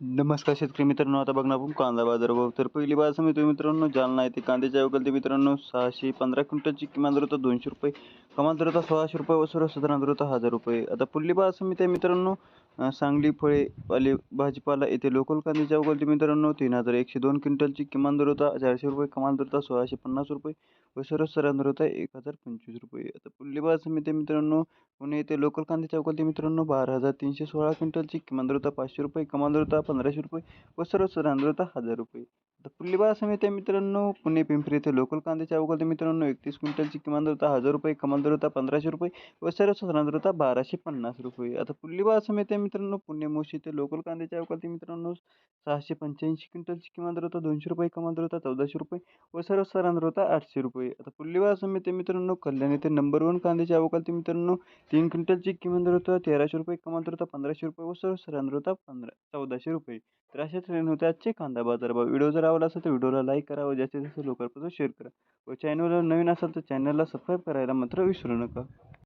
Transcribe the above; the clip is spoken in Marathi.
नमस्कार शेतकरी मित्रांनो आता बघणार आपण कांदा बाजार भाव. तर पहिली बाजार समिती मित्रांनो जालना येथे कांद्याच्या अवकालते मित्रांनो सहाशे पंधरा क्विंटलची किमान दर होता दोनशे रुपये कमाल दर होता सोळाशे रुपये व सर्वसाधारण दर होता हजार रुपये. आता पुढली बाजार समिती आहे मित्रांनो सांगली फळे पाले भाजीपाला येथे लोकल कांद्याच्या अवकालते मित्रांनो तीन हजार एकशे दोन क्विंटलची किमान दर होता चारशे रुपये कमाल दर होता सोळाशे पन्नास रुपये व सर्वसाधारण दर होता एक हजार पंचवीस रुपये. आता पुढली बाजार समिती मित्रांनो पुणे येथे लोकल कांद्याच्या चौकातील मित्रांनो. बारा हजार तीनशे सोळा क्विंटलची किमान दर होता पाचशे रुपये कमाल दर होता पंधराशे रुपये व सर्वसाधारण दर हजार रुपये. आता पुढली बाजार समिती आहे मित्रांनो पुणे पिंपरी येथे लोकल कांद्याच्या अवकालते मित्रांनो एकतीस क्विंटलची किमान दर होता हजार रुपये कमाल दर होता पंधराशे रुपये व सर्वसाधारण दर होता बाराशे पन्नास रुपये. आता पुढली बाजार समिती आहे मित्रांनो पुणे मोशी येथे लोकल कांद्याच्या अवकालते मित्रांनो सहाशे पंच्याऐंशी क्विंटलची किमान दर होता दोनशे रुपये कमाल दर होता चौदाशे रुपये व सर्वसाधारण दर होता आठशे रुपये. आता पुढली बाजार समिती मित्रांनो कल्याण येथे नंबर वन कांद्याच्या अवकालते मित्रांनो तीन क्विंटलची किमान दर होता तेराशे रुपये कमाल दर होता पंधराशे रुपये व सर्वसाधारण दर होता पंधरा चौदाशे रुपये. तर अशाच ट्रेन होते. आजचे कांदा बाजार भाव. व्हिडिओ जर आवडला असेल तर व्हिडिओला लाईक करा व जास्तीत जास्त लोकांपर्यंत शेअर करा व चॅनलवर नवीन असाल तर चॅनलला सबस्क्राईब करायला मात्र विसरू नका.